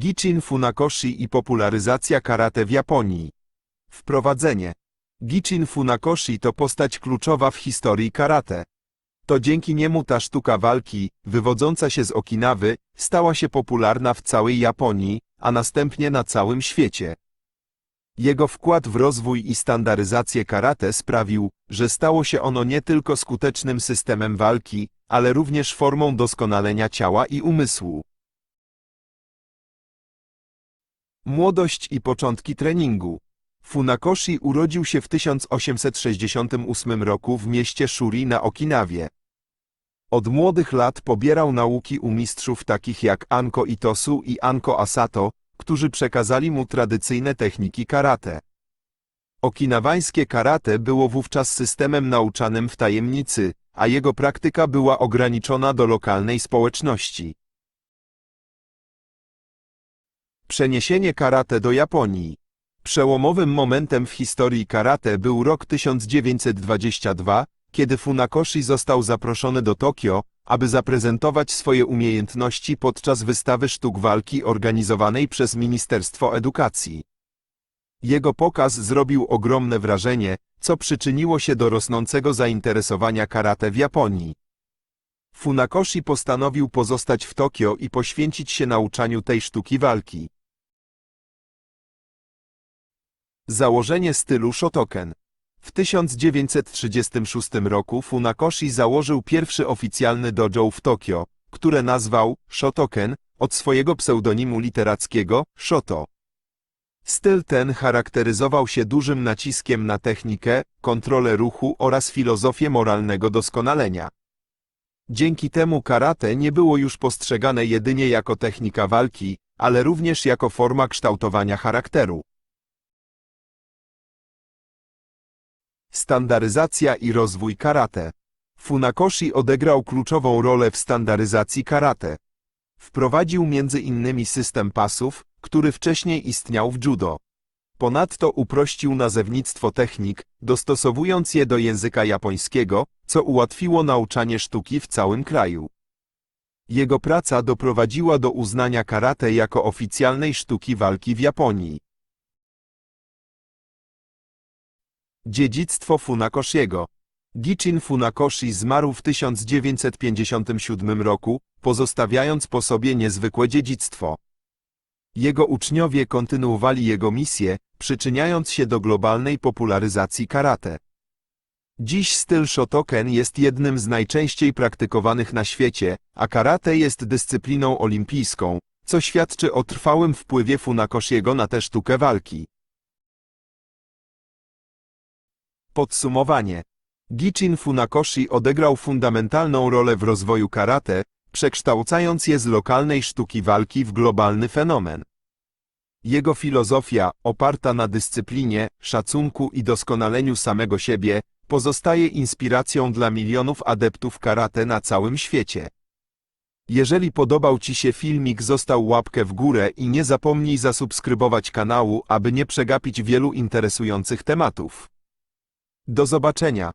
Gichin Funakoshi i popularyzacja karate w Japonii. Wprowadzenie. Gichin Funakoshi to postać kluczowa w historii karate. To dzięki niemu ta sztuka walki, wywodząca się z Okinawy, stała się popularna w całej Japonii, a następnie na całym świecie. Jego wkład w rozwój i standaryzację karate sprawił, że stało się ono nie tylko skutecznym systemem walki, ale również formą doskonalenia ciała i umysłu. Młodość i początki treningu. Funakoshi urodził się w 1868 roku w mieście Shuri na Okinawie. Od młodych lat pobierał nauki u mistrzów takich jak Anko Itosu i Anko Asato, którzy przekazali mu tradycyjne techniki karate. Okinawańskie karate było wówczas systemem nauczanym w tajemnicy, a jego praktyka była ograniczona do lokalnej społeczności. Przeniesienie karate do Japonii. Przełomowym momentem w historii karate był rok 1922, kiedy Funakoshi został zaproszony do Tokio, aby zaprezentować swoje umiejętności podczas wystawy sztuk walki organizowanej przez Ministerstwo Edukacji. Jego pokaz zrobił ogromne wrażenie, co przyczyniło się do rosnącego zainteresowania karate w Japonii. Funakoshi postanowił pozostać w Tokio i poświęcić się nauczaniu tej sztuki walki. Założenie stylu Shotoken W 1936 roku Funakoshi założył pierwszy oficjalny dojo w Tokio, które nazwał Shotoken od swojego pseudonimu literackiego Shoto. Styl ten charakteryzował się dużym naciskiem na technikę, kontrolę ruchu oraz filozofię moralnego doskonalenia. Dzięki temu karate nie było już postrzegane jedynie jako technika walki, ale również jako forma kształtowania charakteru. Standaryzacja i rozwój karate. Funakoshi odegrał kluczową rolę w standaryzacji karate. Wprowadził innymi system pasów, który wcześniej istniał w judo. Ponadto uprościł nazewnictwo technik, dostosowując je do języka japońskiego, co ułatwiło nauczanie sztuki w całym kraju. Jego praca doprowadziła do uznania karate jako oficjalnej sztuki walki w Japonii. Dziedzictwo Funakoshiego Gichin Funakoshi zmarł w 1957 roku, pozostawiając po sobie niezwykłe dziedzictwo. Jego uczniowie kontynuowali jego misję, przyczyniając się do globalnej popularyzacji karate. Dziś styl Shotoken jest jednym z najczęściej praktykowanych na świecie, a karate jest dyscypliną olimpijską, co świadczy o trwałym wpływie Funakoshiego na tę sztukę walki. Podsumowanie. Gichin Funakoshi odegrał fundamentalną rolę w rozwoju karate, przekształcając je z lokalnej sztuki walki w globalny fenomen. Jego filozofia, oparta na dyscyplinie, szacunku i doskonaleniu samego siebie, pozostaje inspiracją dla milionów adeptów karate na całym świecie. Jeżeli podobał Ci się filmik został łapkę w górę i nie zapomnij zasubskrybować kanału, aby nie przegapić wielu interesujących tematów. Do zobaczenia.